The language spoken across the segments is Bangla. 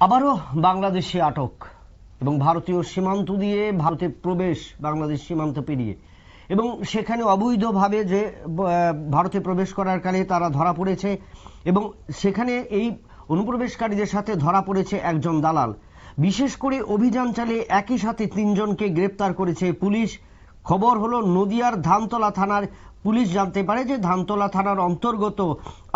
আবারও বাংলাদেশে আটক এবং ভারতীয় সীমান্ত দিয়ে ভারতে প্রবেশ বাংলাদেশ সীমান্ত পেরিয়ে। এবং সেখানে অবৈধভাবে যে ভারতে প্রবেশ করার কালে তারা ধরা পড়েছে এবং সেখানে এই অনুপ্রবেশকারীদের সাথে ধরা পড়েছে একজন দালাল। বিশেষ করে অভিযান চালিয়ে একই সাথে তিনজনকে গ্রেপ্তার করেছে পুলিশ খবর হলো নদিয়ার ধানতলা থানার পুলিশ জানতে পারে যে ধানতলা থানার অন্তর্গত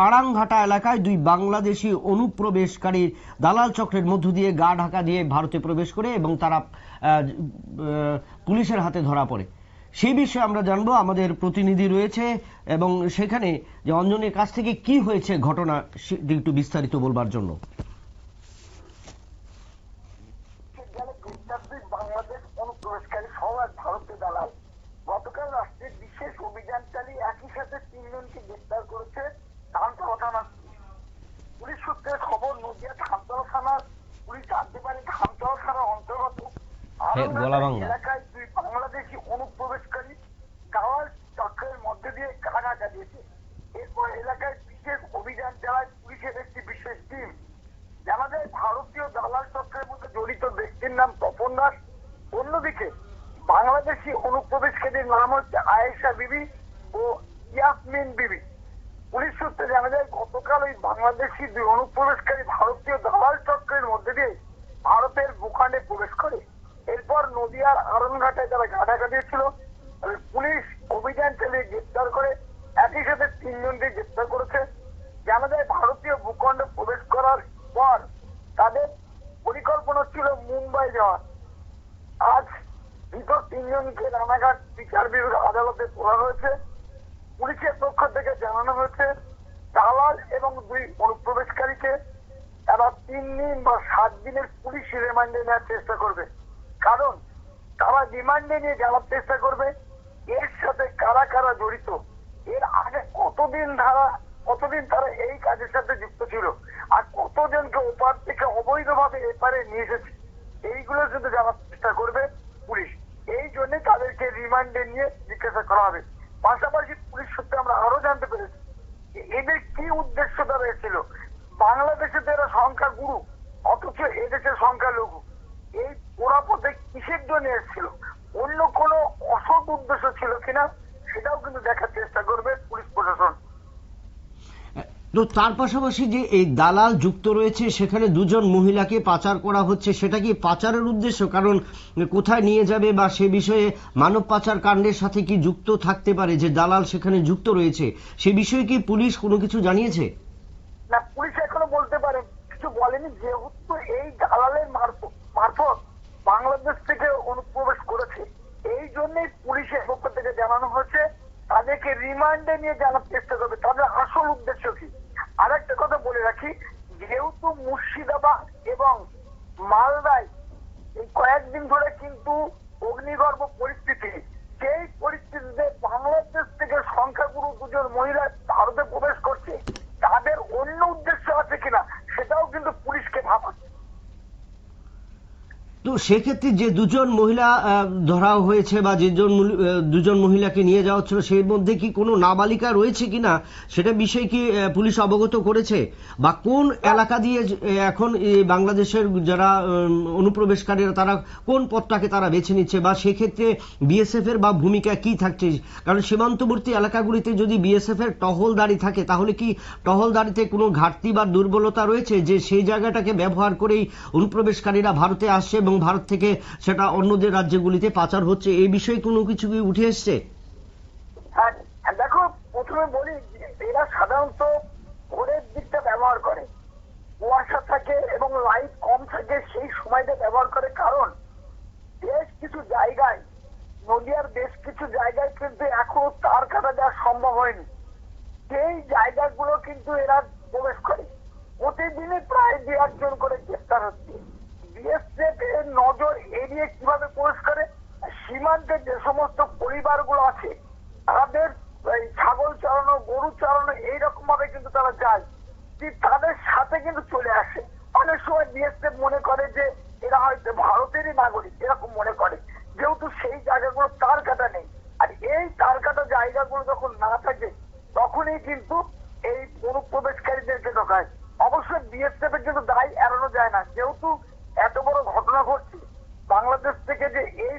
আড়াংঘাটা এলাকায় দুই বাংলাদেশি অনুপ্রবেশকারীর দালাল চক্রের মধ্য দিয়ে গা ঢাকা দিয়ে ভারতে প্রবেশ করে এবং তারা পুলিশের হাতে ধরা পড়ে। সেই বিষয়ে আমরা জানব, আমাদের প্রতিনিধি রয়েছে এবং সেখানে যে অঞ্জনের কাছ থেকে কি হয়েছে ঘটনা একটু বিস্তারিত বলবার জন্য গেলে বিদ্যাপীঠ বাংলাদেশ অনুপ্রবেশকারী সহ এক ভারতীয় দালাল গতকাল রাষ্ট্রের বিশেষ অভিযান চালিয়ে একই সাথে তিনজনকে গ্রেপ্তার করেছে ধানতলা থানার পুলিশ। পুলিশ সূত্রে খবর নদিয়া ধানতলা থানার পুলিশ জানতে পারে ধানতলা থানার অন্তর্গত হ্যাঁ, গলা ভাঙা। এলাকায় দুই বাংলাদেশি অনুপ্রবেশকারী গাওয়ার চক্রের মধ্যে দিয়ে কারাঘাটা দিয়েছে এরপর এলাকায় বিশেষ অভিযান চালায় পুলিশের একটি বিশেষ টিম। জানা যায় ভারতীয় দালাল চক্রের মধ্যে জড়িত ব্যক্তির নাম তপন দাস। অন্যদিকে বাংলাদেশি অনুপ্রবেশকারীর নাম হচ্ছে আয়েশা বিবি ও ইয়াসমিন বিবি। পুলিশ সূত্রে জানা যায় গতকাল ওই বাংলাদেশি দুই অনুপ্রবেশকারী ভারতীয় দালাল চক্রের মধ্যে দিয়ে ভারতের ভূখণ্ডে প্রবেশ করে। এরপর নদিয়ার আরনঘাটায় তারা ঘাটাঘাটি দিয়েছিল পুলিশ অভিযান চালিয়ে গ্রেপ্তার করে, একই সাথে তিনজনকে গ্রেপ্তার করেছে। জানা যায় ভারতীয় ভূখণ্ডে প্রবেশ করার পর তাদের পরিকল্পনা ছিল মুম্বাই যাওয়ার। আজ ভিতর তিনজনকে রানাঘাট বিচার বিভাগ আদালতে তোলা হয়েছে। পুলিশের পক্ষ থেকে জানানো হয়েছে, দালাল এবং দুই অনুপ্রবেশকারীকে তারা তিন দিন বা সাত দিনের পুলিশ রিমান্ডে নেওয়ার চেষ্টা করবে। কারণ তারা রিমান্ডে নিয়ে জানার চেষ্টা করবে। এর সাথে কারা কারা জড়িত? এর আগে কতদিন ধারা কতদিন তারা এই কাজের সাথে যুক্ত ছিল? আর কতজনকে ওপার থেকে অবৈধভাবে এপারে নিয়ে এসেছে? এইগুলো কিন্তু জানার চেষ্টা করবে, পুলিশ, এই জন্য তাদেরকে রিমান্ডে নিয়ে জিজ্ঞাসা করা হবে। পাশাপাশি পুলিশ সূত্রে আমরা আরও জানতে পেরেছি এদের কি উদ্দেশ্য তারা এসেছিল? বাংলাদেশে তো এরা সংখ্যা গুরু অথচ এদেশের সংখ্যা লঘু এই ওরা পথে কিসের জন্য এসেছিল? অন্য কোনো অসৎ উদ্দেশ্য ছিল কিনা? সেটাও কিন্তু দেখার চেষ্টা করবে পুলিশ প্রশাসন। তো তার পাশাপাশি যে এই দালাল যুক্ত রয়েছে সেখানে দুজন মহিলাকে পাচার করা হচ্ছে সেটা কি পাচারের উদ্দেশ্য? কারণ কোথায় নিয়ে যাবে বা সে বিষয়ে মানব পাচার কাণ্ডের সাথে কি যুক্ত থাকতে পারে যে দালাল সেখানে যুক্ত রয়েছে সে বিষয়ে কি পুলিশ কোনো কিছু জানিয়েছে? না পুলিশ এখনও বলতে পারে কিছু বলেনি যেহেতু এই দালালের মারফত মারফত বাংলাদেশ থেকে অনুপ্রবেশ করেছে এই জন্যই পুলিশের পক্ষ থেকে জানানো হয়েছে তাদেরকে রিমান্ডে নিয়ে জানার চেষ্টা করবে। তাদের আসল উদ্দেশ্য কি? আরেকটা কথা বলে রাখি, যেহেতু মুর্শিদাবাদ এবং মালদায় এই কয়েকদিন ধরে কিন্তু অগ্নিগর্ভ পরিস্থিতি, সেই পরিস্থিতিতে বাংলাদেশ থেকে সংখ্যাগুরু দুজন মহিলা ভারতে প্রবেশ করছে তাদের অন্য উদ্দেশ্য আছে কিনা সেটাও কিন্তু পুলিশকে ভাবাচ্ছে তো সেক্ষেত্রে যে দুজন মহিলা ধরা হয়েছে বা যেজন দুজন মহিলাকে নিয়ে যাওয়া হচ্ছিল, সেই মধ্যে কি কোনো নাবালিকা রয়েছে কিনা সেটা বিষয়ে কি পুলিশ অবগত করেছে? বা কোন এলাকা দিয়ে এখন বাংলাদেশের যারা অনুপ্রবেশকারীরা তারা কোন পথটাকে তারা বেছে নিচ্ছে? বা সেক্ষেত্রে বিএসএফ এর বা ভূমিকা কি থাকছে? কারণ সীমান্তবর্তী এলাকাগুলিতে যদি বিএসএফ এর টহলদারি থাকে, তাহলে কি টহলদারিতে কোনো ঘাটতি বা দুর্বলতা রয়েছে? যে সেই জায়গাটাকে ব্যবহার করেই অনুপ্রবেশকারীরা ভারতে আসছে এবং ভারত থেকে সেটা অন্যদের রাজ্যগুলিতে পাচার হচ্ছে এই বিষয়ে কোনো কিছু কি উঠে এসছে? হ্যাঁ হ্যাঁ, দেখো প্রথমে বলি এরা সাধারণত ভোরের দিকটা ব্যবহার করে। কুয়াশা থাকে এবং লাইট কম থাকে সেই সময়টা ব্যবহার করে। কারণ বেশ কিছু জায়গায় নদিয়ার বেশ কিছু জায়গায় কিন্তু এখনও তার কাটা যাওয়া সম্ভব হয়নি। সেই জায়গাগুলো কিন্তু এরা প্রবেশ করে। প্রতিদিনই প্রায় দু একজন করে গ্রেফতার হচ্ছে। বিএসএফ এর নজর এড়িয়ে কীভাবে প্রবেশ করে সীমান্তে যে সমস্ত পরিবারগুলো আছে, তাদের ছাগল চালানো, গরু চালানো, এইরকম ভাবে কিন্তু তারা যায়। তাদের সাথে কিন্তু চলে আসে। অনেক সময় বিএসএফ মনে করে যে, এরা হয়তো ভারতেরই নাগরিক, এরকম মনে করে। যেহেতু সেই জায়গাগুলো তার কাটা নেই। আর এই তার কাটা জায়গাগুলো যখন না থাকে, তখনই কিন্তু এই অনুপ্রবেশকারীদেরকে ঢোকায়। অবশ্যই বিএসএফ এর কিন্তু দায় এড়ানো যায় না। যেহেতু এত বড় ঘটনা ঘটছে বাংলাদেশ থেকে যে এই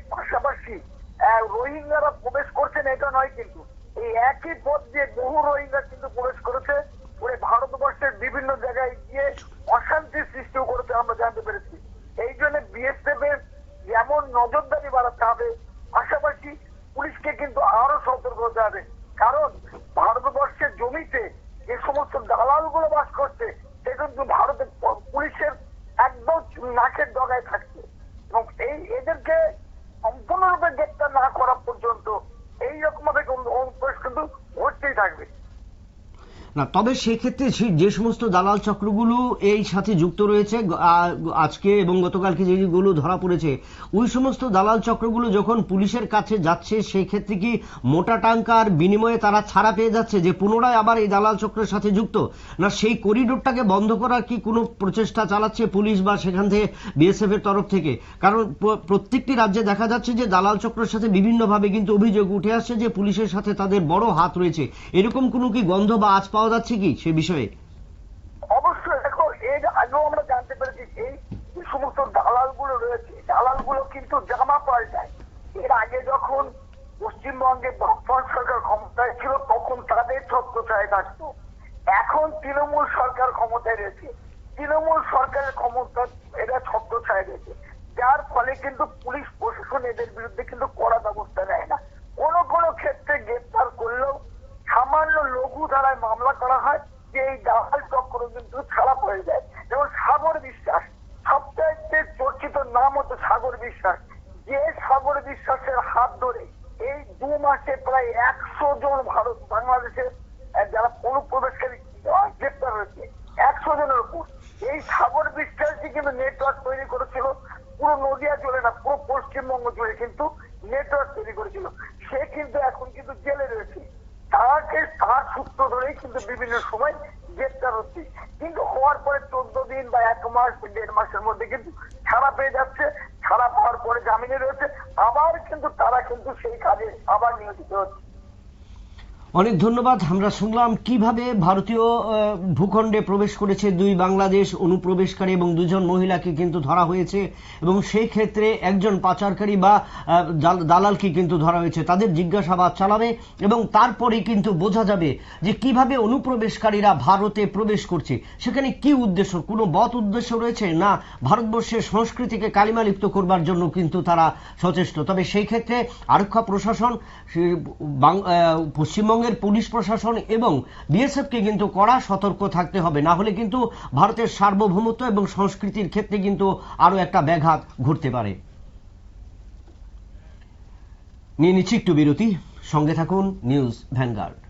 পাশাপাশি রোহিঙ্গারা প্রবেশ করছেন এটা নয় কিন্তু। এই একই পথ দিয়ে বহু রোহিঙ্গা কিন্তু প্রবেশ করেছে ওই ভারতবর্ষের বিভিন্ন জায়গায় গিয়ে অশান্তির সৃষ্টিও করেছে আমরা জানতে পেরেছি। এই জন্য বিএসএফ এর যেমন নজরদারি বাড়াতে হবে, পাশাপাশি পুলিশকে কিন্তু আরও সতর্ক হতে হবে। কারণ ভারতবর্ষের জমিতে যে সমস্ত দালালগুলো বাস করছে, সে কিন্তু ভারতের পুলিশের একদম নাকের ডগায় থাকছে এবং এই এদেরকে সম্পূর্ণরূপে গ্রেপ্তার না করা পর্যন্ত এই রকম ভাবে কিন্তু অনুপ্রবেশ কিন্তু ঘটতেই থাকবে না, তবে সেক্ষেত্রে যে সমস্ত দালাল চক্রগুলো এই সাথে যুক্ত রয়েছে আজকে এবং গতকালকে যেগুলো ধরা পড়েছে, ওই সমস্ত দালাল চক্রগুলো যখন পুলিশের কাছে যাচ্ছে সেই ক্ষেত্রে কি মোটা টাঙ্কার বিনিময়ে তারা ছাড়া পেয়ে যাচ্ছে যে পুনরায় আবার এই দালাল চক্রের সাথে যুক্ত? না, সেই করিডোরটাকে বন্ধ করার কি কোনো প্রচেষ্টা চালাচ্ছে পুলিশ বা সেখান থেকে বিএসএফ এর তরফ থেকে? কারণ প্রত্যেকটি রাজ্যে দেখা যাচ্ছে যে দালাল চক্রের সাথে বিভিন্নভাবে কিন্তু অভিযোগ উঠে আসছে যে পুলিশের সাথে তাদের বড় হাত রয়েছে। এরকম কোনো কি গন্ধ বা আজ পাওয়া যাচ্ছে কি সে বিষয়ে? অবশ্যই, দেখো, এর আগেও আমরা জানতে পেরেছি, এই যে সমস্ত দালালগুলো রয়েছে দালালগুলো কিন্তু জামা পাল্টায়। এর আগে যখন পশ্চিমবঙ্গে বর্তমান সরকার ক্ষমতায় ছিল, তখন তাদের ছত্রছায় থাকতো। এখন তৃণমূল সরকার ক্ষমতায় রয়েছে। তৃণমূল সরকারের ক্ষমতা এরা ছত্রছায় রয়েছে। যার ফলে কিন্তু পুলিশ প্রশাসন এদের বিরুদ্ধে কিন্তু কড়া ব্যবস্থা নেয় না কোনো কোনো ক্ষেত্রে গ্রেপ্তার করলেও সামান্য লঘু ধারায় মামলা করা হয় যে এই দালাল চক্র কিন্তু ছাড়া পড়ে যায় যেমন সাগর বিশ্বাস সবচাইতে চর্চিত নাম হচ্ছে সাগর বিশ্বাস যে সাগর বিশ্বাসের হাত ধরে এই দু মাসে প্রায় একশো জন ভারত বাংলাদেশের আহ, যারা অনুপ্রবেশকারী আহ, গ্রেপ্তার হয়েছে একশো জনের উপর এই সাগর বিশ্বাসই কিন্তু নেটওয়ার্ক তৈরি করেছিল পুরো নদিয়া জুড়ে না পুরো পশ্চিমবঙ্গ জুড়ে কিন্তু নেটওয়ার্ক তৈরি করেছিল সে কিন্তু এখন কিন্তু জেলে রয়েছে তাকে তার সূত্র ধরে কিন্তু বিভিন্ন সময় গ্রেপ্তার হচ্ছে। কিন্তু হওয়ার পরে চোদ্দ দিন বা এক মাস, দেড় মাসের মধ্যে কিন্তু ছাড়া পেয়ে যাচ্ছে। ছাড়া পাওয়ার পরে জামিনে রয়েছে। আবার কিন্তু তারা কিন্তু সেই কাজে আবার নিয়োজিত হচ্ছে। অনেক ধন্যবাদ। আমরা শুনলাম কীভাবে ভারতীয় ভূখণ্ডে প্রবেশ করেছে দুই বাংলাদেশ অনুপ্রবেশকারী এবং দুজন মহিলাকে কিন্তু ধরা হয়েছে এবং সেই ক্ষেত্রে একজন পাচারকারী বা দালালকে কিন্তু ধরা হয়েছে। তাদের জিজ্ঞাসাবাদ চালাবে এবং তারপরে কিন্তু বোঝা যাবে যে কীভাবে অনুপ্রবেশকারীরা ভারতে প্রবেশ করছে। সেখানে কি উদ্দেশ্য? কোনো বদ উদ্দেশ্য রয়েছে? না ভারতবর্ষের সংস্কৃতিকে কালিমালিপ্ত করবার জন্য কিন্তু তারা সচেষ্ট। তবে সেই ক্ষেত্রে আরক্ষা প্রশাসন আহ, পশ্চিমবঙ্গের পুলিশ প্রশাসন এবং বিএসএফকে কিন্তু কড়া সতর্ক থাকতে হবে। না হলে কিন্তু ভারতের সার্বভৌমত্ব এবং সংস্কৃতির ক্ষেত্রে কিন্তু আরও একটা ব্যাঘাত ঘটতে পারে। নিয়ে নিচ্ছি একটু বিরতি। সঙ্গে থাকুন নিউজ ভ্যানগার্ড।